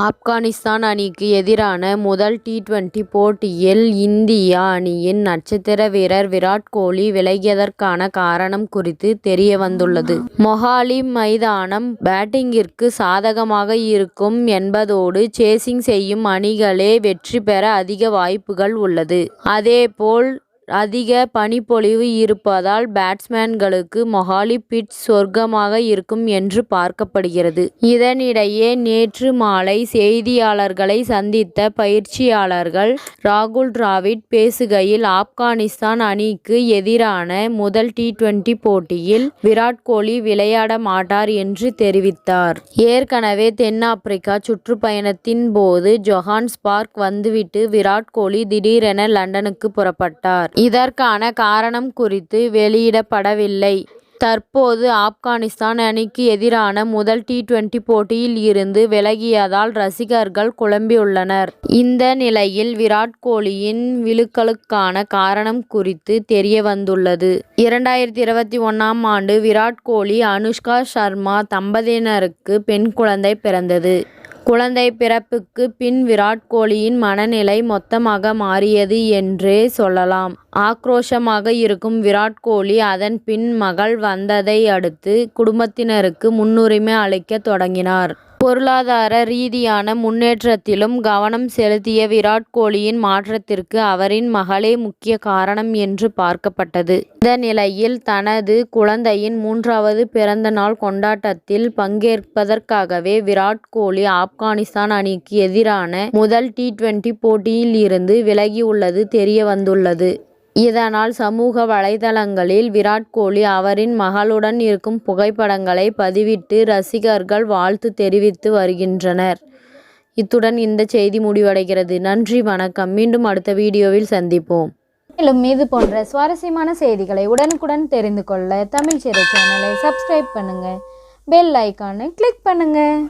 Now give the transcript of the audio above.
ஆப்கானிஸ்தான் அணிக்கு எதிரான முதல் டி-டுவென்டி போட்டியில் இந்திய அணியின் நட்சத்திர வீரர் விராட் கோலி விலகியதற்கான காரணம் குறித்து தெரியவந்துள்ளது. மொஹாலி மைதானம் பேட்டிங்கிற்கு சாதகமாக இருக்கும் என்பதோடு சேசிங் செய்யும் அணிகளே வெற்றி பெற அதிக வாய்ப்புகள் உள்ளது. அதேபோல் அதிக பனிப்பொழிவு இருப்பதால் பேட்ஸ்மேன்களுக்கு மொஹாலி பிட்ச் சொர்க்கமாக இருக்கும் என்று பார்க்கப்படுகிறது. இதனிடையே நேற்று மாலை செய்தியாளர்களை சந்தித்த பயிற்சியாளர்கள் ராகுல் டிராவிட் பேசுகையில் ஆப்கானிஸ்தான் அணிக்கு எதிரான முதல் டி-டுவென்டி போட்டியில் விராட் கோலி விளையாட மாட்டார் என்று தெரிவித்தார். ஏற்கனவே தென் ஆப்பிரிக்கா சுற்றுப்பயணத்தின் போது ஜோஹான்ஸ்பர்க் வந்துவிட்டு விராட் கோலி திடீரென லண்டனுக்கு புறப்பட்டார். இதற்கான காரணம் குறித்து வெளியிடப்படவில்லை. தற்போது ஆப்கானிஸ்தான் அணிக்கு எதிரான முதல் டி டுவெண்டி போட்டியில் இருந்து விலகியதால் ரசிகர்கள் குழம்பியுள்ளனர். இந்த நிலையில் விராட் கோலியின் விழுக்களுக்கான காரணம் குறித்து தெரியவந்துள்ளது. இரண்டாயிரத்தி இருபத்தி ஒன்றாம் ஆண்டு விராட் கோலி அனுஷ்கா சர்மா தம்பதியினருக்கு பெண் குழந்தை பிறந்தது. குழந்தை பிறப்புக்கு பின் விராட் கோலியின் மனநிலை மொத்தமாக மாறியது என்றே சொல்லலாம். ஆக்ரோஷமாக இருக்கும் விராட் கோலி அதன் பின் மகள் வந்ததை அடுத்து குடும்பத்தினருக்கு முன்னுரிமை அளிக்க தொடங்கினார். பொருளாதார ரீதியான முன்னேற்றத்திலும் கவனம் செலுத்திய விராட் கோலியின் மாற்றத்திற்கு அவரின் மகளே முக்கிய காரணம் என்று பார்க்கப்பட்டது. இந்த நிலையில் தனது குழந்தையின் மூன்றாவது பிறந்த நாள் கொண்டாட்டத்தில் பங்கேற்பதற்காகவே விராட் கோலி ஆப்கானிஸ்தான் அணிக்கு எதிரான முதல் டி டுவெண்டி போட்டியில் இருந்து விலகியுள்ளது தெரியவந்துள்ளது. இதனால் சமூக வலைதளங்களில் விராட் கோலி அவரின் மகளுடன் இருக்கும் புகைப்படங்களை பதிவிட்டு ரசிகர்கள் வாழ்த்து தெரிவித்து வருகின்றனர். இத்துடன் இந்த செய்தி முடிவடைகிறது. நன்றி வணக்கம் மீண்டும் அடுத்த வீடியோவில் சந்திப்போம். மேலும் இது போன்ற சுவாரஸ்யமான செய்திகளை உடனுக்குடன் தெரிந்து கொள்ள தமிழ் சிறை சேனலை சப்ஸ்கிரைப் பண்ணுங்க பெல் ஐக்கானை கிளிக் பண்ணுங்கள்